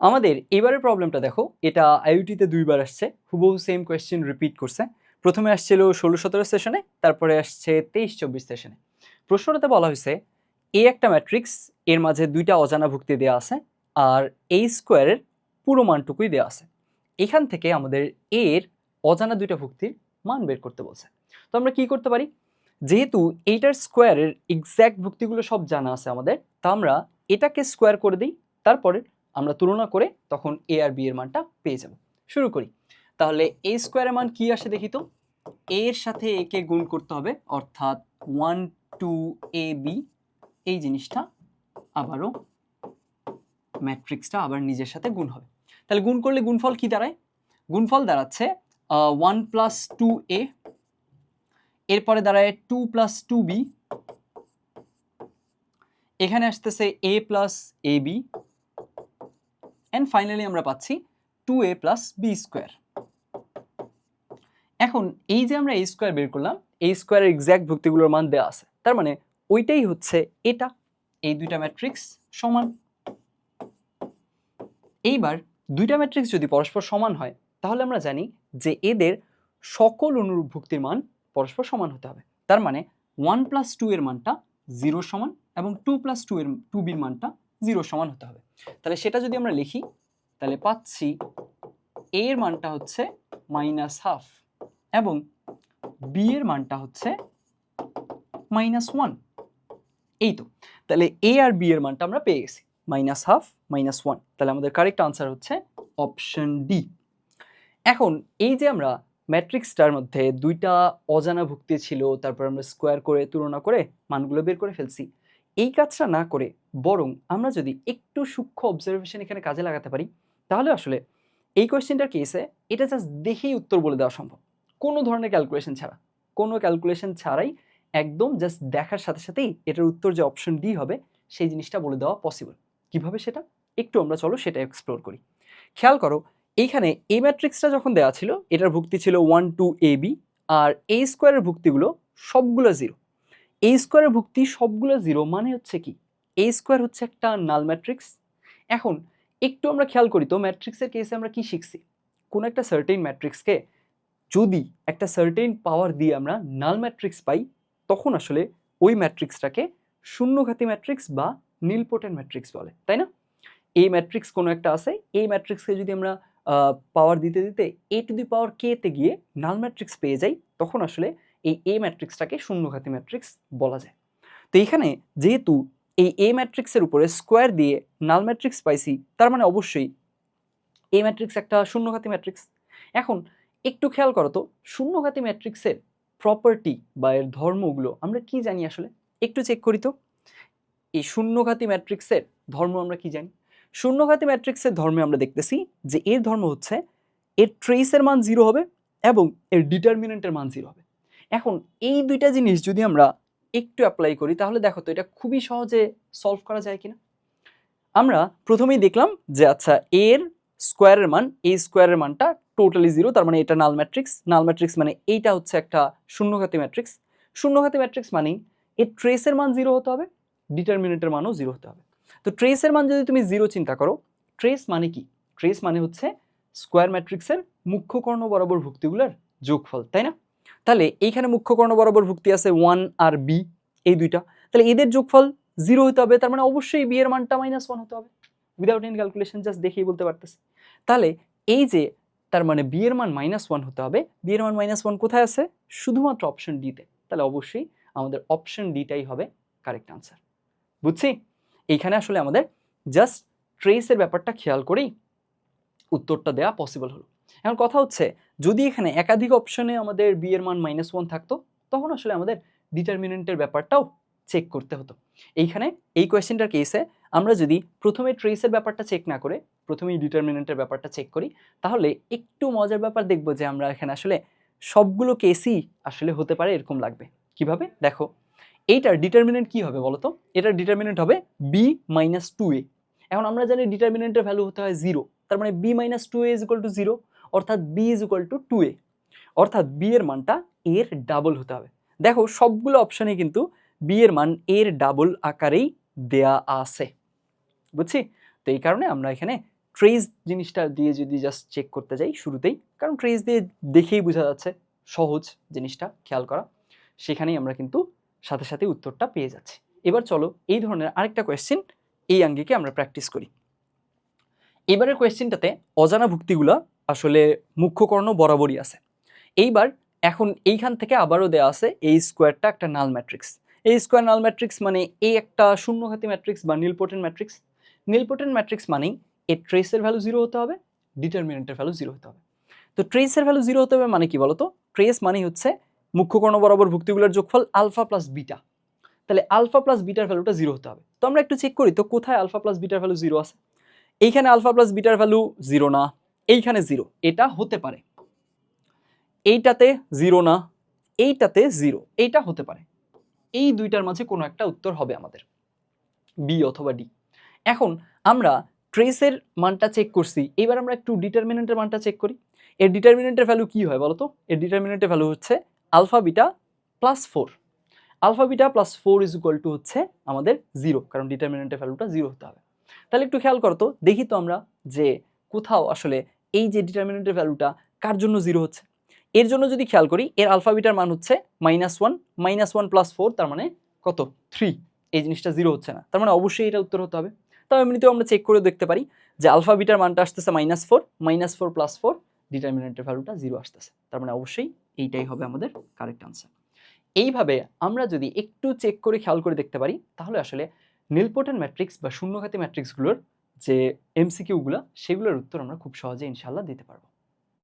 আমাদের এবারের প্রবলেমটা দেখো, এটা আইউটিতে দুইবার আসছে, হুবহু সেম কোয়েশ্চেন রিপিট করছে। প্রথমে আসছিল ষোলো সতেরো সেশনে তারপরে আসছে তেইশ চব্বিশ সেশনে প্রশ্নটাতে বলা হয়েছে, এ একটা ম্যাট্রিক্স এর মাঝে দুইটা অজানা ভুক্তি দেওয়া আছে, আর এই স্কোয়ারের পুরো মানটুকুই দেওয়া আছে। এখান থেকে আমাদের এর অজানা দুইটা ভুক্তির মান বের করতে বলছে। তো আমরা কি করতে পারি? যেহেতু এইটার স্কোয়ারের এক্স্যাক্ট ভুক্তিগুলো সব জানা আছে আমাদের, তা আমরা এটাকে স্কোয়ার করে দিই তারপরে আমরা তুলনা করে তখন এ আর বি এর মানটা পেয়ে যাব। শুরু করি। তাহলে এ স্কোয়ারের মান কি আসে দেখি তো? এর সাথে একে গুণ করতে হবে, অর্থাৎ ওয়ান টু এ বি এই জিনিসটা আবারও ম্যাট্রিক্সটা আবার নিজের সাথে গুণ হবে। তাহলে গুণ করলে গুণফল কি দাঁড়ায়? গুণফল দাঁড়াচ্ছে ওয়ান প্লাস টু এ এরপরে দাঁড়ায় টু প্লাস টু বি এখানে আসতেছে A plus A B and finally আমরা পাচ্ছি two A plus B square এখন এই যে আমরা এই স্কোয়ার বের করলাম এই স্কোয়ারের এক্স্যাক্ট ভুক্তিগুলোর মান দেওয়া আছে। তার মানে ওইটাই হচ্ছে এটা। এই দুইটা ম্যাট্রিক্স সমান। এইবার দুইটা ম্যাট্রিক্স যদি পরস্পর সমান হয়, তাহলে আমরা জানি যে এদের সকল অনুরূপ ভুক্তির মান পরস্পর সমান হতে হবে। তার মানে ওয়ান প্লাস টু এর মানটা জিরো সমান এবং টু প্লাস টু এর টু বির মানটা জিরো সমান হতে হবে। তাহলে সেটা যদি আমরা লিখি, তাহলে পাচ্ছি এ এর মানটা হচ্ছে মাইনাস হাফ এবং বি এর মানটা হচ্ছে মাইনাস ওয়ান এই তো, তাহলে এ আর বি এর মানটা আমরা পেয়ে গেছি মাইনাস হাফ মাইনাস ওয়ান তাহলে আমাদের কারেক্ট আনসার হচ্ছে অপশন ডি এখন এই যে আমরা ম্যাট্রিক্সটার মধ্যে দুইটা অজানা ভুক্তি ছিল, তারপর আমরা স্কোয়ার করে, তুলনা করে মানগুলো বের করে ফেলছি এই কাজটা না করে বরং আমরা যদি একটু সূক্ষ্ম অবজারভেশন এখানে কাজে লাগাতে পারি, তাহলে আসলে এই কোয়েশ্চেনটার কেসে এটা জাস্ট দেখেই উত্তর বলে দেওয়া সম্ভব। কোনো ধরনের ক্যালকুলেশন ছাড়া। কোনো ক্যালকুলেশন ছাড়াই একদম জাস্ট দেখার সাথে সাথেই এটার উত্তর যে অপশন ডি হবে, সেই জিনিসটা বলে দেওয়া পসিবল কীভাবে সেটা? একটু আমরা চলো সেটা এক্সপ্লোর করি। খেয়াল করো, এইখানে এ ম্যাট্রিক্সটা যখন দেওয়া ছিল, এটার ভুক্তি ছিল ওয়ান টু এ বি আর এই স্কোয়ারের ভুক্তিগুলো সবগুলো জিরো এই স্কোয়ারের ভুক্তি সবগুলো জিরো মানে হচ্ছে কি? এই স্কোয়ার হচ্ছে একটা নাল ম্যাট্রিক্স এখন একটু আমরা খেয়াল করি তো ম্যাট্রিক্সের কেসে আমরা কি শিখছি? কোনো একটা সার্টেইন ম্যাট্রিক্সকে যদি একটা সার্টেইন পাওয়ার দিয়ে আমরা নাল ম্যাট্রিক্স পাই, তখন আসলে ওই ম্যাট্রিক্সটাকে শূন্যঘাতী ম্যাট্রিক্স বা নীলপোটেন ম্যাট্রিক্স বলে, তাই না? এই ম্যাট্রিক্স কোনো একটা আছে এই ম্যাট্রিক্সকে যদি আমরা পাওয়ার দিতে দিতে এ টু দি পাওয়ার কে তে গিয়ে নাল ম্যাট্রিক্স পেয়ে যাই, তখন আসলে এই এ ম্যাট্রিক্সটাকে শূন্যঘাতী ম্যাট্রিক্স বলা যায়। তো এখানে যেহেতু এই এ ম্যাট্রিক্সের উপরে স্কোয়ার দিয়ে নাল ম্যাট্রিক্স পাইছি, তার মানে অবশ্যই এ ম্যাট্রিক্স একটা শূন্যঘাতী ম্যাট্রিক্স এখন একটু খেয়াল করো তো, শূন্যঘাতী ম্যাট্রিক্সের প্রপার্টি বা এর ধর্মগুলো আমরা কি জানি আসলে? একটু চেক করি তো। এই শূন্যঘাতী ম্যাট্রিক্সের ধর্ম আমরা কি জানি? শূন্যঘাতী ম্যাট্রিক্সের ধর্মে আমরা দেখতেছি যে এর ধর্ম হচ্ছে, এর ট্রেসের মান জিরো হবে এবং এর ডিটারমিনেন্টের মান জিরো হবে। এখন এই দুইটা জিনিস যদি আমরা একটু অ্যাপ্লাই করি, তাহলে দেখো তো এটা খুবই সহজে সলভ করা যায় কিনা? আমরা প্রথমেই দেখলাম যে আচ্ছা এর স্কোয়ারের মান, এই স্কোয়ারের মানটা টোটালি জিরো তার মানে এটা নাল ম্যাট্রিক্স নাল ম্যাট্রিক্স মানে এইটা হচ্ছে একটা শূন্যঘাতী ম্যাট্রিক্স শূন্যঘাতী ম্যাট্রিক্স মানেই এর ট্রেসের মান জিরো হতে হবে ডিটারমিনেন্টের মানও জিরো হতে হবে। তো ট্রেসের মান যদি তুমি জিরো চিন্তা করো ট্রেস মানে কি? ট্রেস মানে হচ্ছে স্কোয়ার ম্যাট্রিক্সের মুখ্য কর্ণ বরাবর ভুক্তিগুলোর যোগফল, তাই না? তাহলে এইখানে মুখ্য কর্ণ বরাবর ভুক্তি আছে ওয়ান আর বি এই দুইটা। তাহলে এদের যোগফল জিরো হতে হবে, তার মানে অবশ্যই বি এর মানটা মাইনাস ওয়ান হতে হবে। উইদাউট এনি ক্যালকুলেশন জাস্ট দেখেই বলতে পারতেছি। তাহলে এই যে, তার মানে বি এর মান মাইনাস ওয়ান হতে হবে বি এর মান মাইনাস ওয়ান কোথায় আছে? শুধুমাত্র অপশন ডিতে তাহলে অবশ্যই আমাদের অপশন ডিটাই হবে কারেক্ট আনসার বুঝছি? এইখানে আসলে আমাদের জাস্ট ট্রেসের ব্যাপারটা খেয়াল করেই উত্তরটা দেওয়া পসিবল হলো। এখন কথা হচ্ছে, যদি এখানে একাধিক অপশনে আমাদের বি এর মান মাইনাস ওয়ান থাকতো, তখন আসলে আমাদের ডিটারমিনেন্টের ব্যাপারটাও চেক করতে হতো। এইখানে এই কোয়েশ্চেনটার কেসে আমরা যদি প্রথমে ট্রেসের ব্যাপারটা চেক না করে, প্রথমেই ডিটারমিনেন্টের ব্যাপারটা চেক করি, তাহলে একটু মজার ব্যাপার দেখব যে আমরা এখানে আসলে সবগুলো কেসই আসলে হতে পারে এরকম লাগবে। কীভাবে? দেখো, এইটার ডিটারমিনেন্ট কি হবে বলতো? এটার ডিটারমিনেন্ট হবে বি মাইনাস টু এ এখন আমরা জানি ডিটারমিনেন্টের ভ্যালু হতে হয় জিরো তার মানে B minus two A is equal to zero অর্থাৎ B is equal to two A অর্থাৎ বি এর মানটা এর ডাবল হতে হবে। দেখো, সবগুলো অপশানে কিন্তু বি এর মান এর ডাবল আকারেই দেয়া আছে। বুঝছি? তো এই কারণে আমরা এখানে ট্রেস জিনিসটা দিয়ে যদি জাস্ট চেক করতে যাই শুরুতেই, কারণ ট্রেস দিয়ে দেখেই বোঝা যাচ্ছে, সহজ জিনিসটা খেয়াল করা। সেখানেই আমরা কিন্তু সাথে সাথে উত্তরটা পেয়ে যাচ্ছি। এবার চলো এই ধরনের আরেকটা কোয়েশ্চেন এই আঙ্গিকে আমরা প্র্যাকটিস করি। এবারের কোয়েশ্চেনটাতে অজানা ভুক্তিগুলো আসলে মুখ্য কর্ণ বরাবরই আছে। এইবার এখন এইখান থেকে আবারও দেওয়া আছে এই স্কোয়ারটা একটা নাল ম্যাট্রিক্স। এই স্কোয়ার নাল ম্যাট্রিক্স মানে এই একটা শূন্যঘাতী ম্যাট্রিক্স বা নীলপোটেন ম্যাট্রিক্স। নীলপোটেন ম্যাট্রিক্স মানেই এর ট্রেসের ভ্যালু জিরো হতে হবে ডিটারমিনেন্টের ভ্যালু জিরো হতে হবে। তো ট্রেসের ভ্যালু জিরো হতে হবে মানে কি বলতো? ট্রেস মানেই হচ্ছে মুখ্য কর্ণ বরাবর ভুক্তিগুলোর যোগফল আলফা প্লাস বিটা। তাহলে আলফা প্লাস বিটার ভ্যালুটা জিরো হতে হবে। তো আমরা একটু চেক করি, তো কোথায় আলফা প্লাস বিটার ভ্যালু জিরো আছে? এইখানে আলফা প্লাস বিটার ভ্যালু জিরো না। এইখানে জিরো এটা হতে পারে। এইটাতে জিরো না, এইটাতে জিরো এইটা হতে পারে। এই দুইটার মাঝে কোনো একটা উত্তর হবে আমাদের বি অথবা ডি এখন আমরা ট্রেসের মানটা চেক করছি, এবার আমরা একটু ডিটারমিনেন্টের মানটা চেক করি। এর ডিটারমিনেন্টের ভ্যালু কি হয় বলো তো এর ডিটারমিনেন্টের ভ্যালু হচ্ছে alpha beta plus four alpha beta plus four is equal to হচ্ছে আমাদের জিরো কারণ ডিটারমিনেন্টের ভ্যালুটা জিরো হতে হবে। তাহলে একটু খেয়াল করতো দেখি তো আমরা যে কোথাও আসলে এই যে ডিটারমিনেন্টের ভ্যালুটা কার জন্য জিরো হচ্ছে? এর জন্য যদি খেয়াল করি, এর আলফা বিটার মান হচ্ছে minus one minus one plus four তার মানে কত? থ্রি এই জিনিসটা জিরো হচ্ছে না। তার মানে অবশ্যই এটা উত্তর হতে হবে। তবে এমনিতেও আমরা চেক করে দেখতে পারি যে আলফা বিটার মানটা আসতেছে minus four minus four plus four ডিটারমিনেন্টের ভ্যালুটা জিরো আসতেছে। তার মানে অবশ্যই এইটাই হবে আমাদের কারেক্ট আনসার এইভাবে আমরা যদি একটু চেক করে খেয়াল করে দেখতে পারি, তাহলে আসলে নীলপোটেন ম্যাট্রিক্স বা শূন্যঘাতী ম্যাট্রিক্সগুলোর যে এমসিকিউগুলো সেগুলোর উত্তর আমরা খুব সহজে ইনশাল্লাহ দিতে পারব।